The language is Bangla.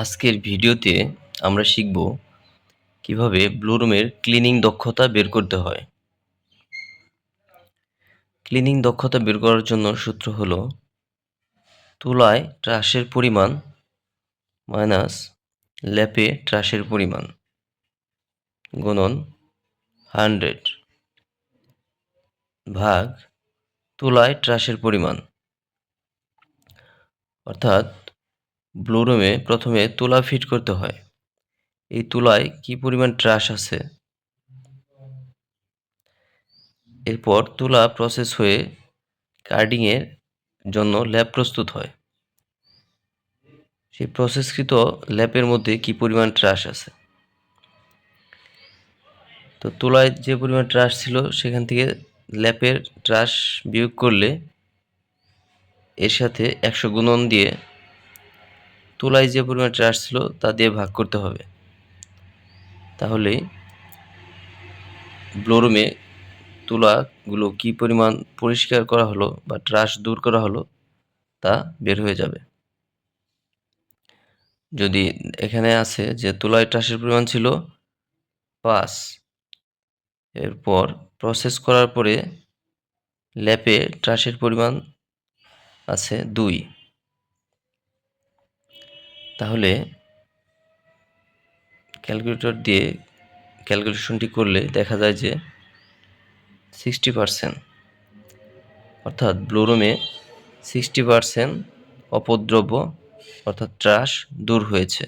আজকের ভিডিওতে আমরা শিখব কীভাবে ব্লু রুমের ক্লিনিং দক্ষতা বের করতে হয়। ক্লিনিং দক্ষতা বের করার জন্য সূত্র হলো তুলায় ট্রাশের পরিমাণ মাইনাস ল্যাপে ট্রাশের পরিমাণ গুণন হান্ড্রেড ভাগ তুলায় ট্রাশের পরিমাণ। অর্থাৎ ব্লু রুমে প্রথমে তুলা ফিট করতে হয়। এই তুলায় কি পরিমাণ ট্রাশ আছে? এরপর তুলা প্রসেস হয়ে কার্ডিংয়ের জন্য ল্যাব প্রস্তুত হয়। সেই প্রসেসকৃত ল্যাপের মধ্যে কি পরিমাণ ট্রাশ আছে? তো তুলায় যে পরিমাণ ট্রাশ ছিল, সেখান থেকে ল্যাপের ট্রাশ বিয়োগ করলে এর সাথে একশো গুণন দিয়ে তুলায় যে পরিমাণ ট্রাশ ছিল তা দিয়ে ভাগ করতে হবে। তাহলে ব্লোরুমে তুলাগুলো কি পরিমাণ পরিষ্কার করা হলো বা ট্রাশ দূর করা হলো তা বের হয়ে যাবে। যদি এখানে আছে যে তুলায় ট্রাশের পরিমাণ ছিল পাঁচ, এরপর প্রসেস করার পরে ল্যাপে ট্রাশের পরিমাণ আছে দুই। তাহলে ক্যালকুলেটর দিয়ে ক্যালকুলেশনটি করলে দেখা যায় যে সিক্সটি পারসেন্ট অর্থাৎ ব্লুরুমে সিক্সটি পারসেন্ট অপদ্রব্য, অর্থাৎ ট্রাশ দূর হয়েছে।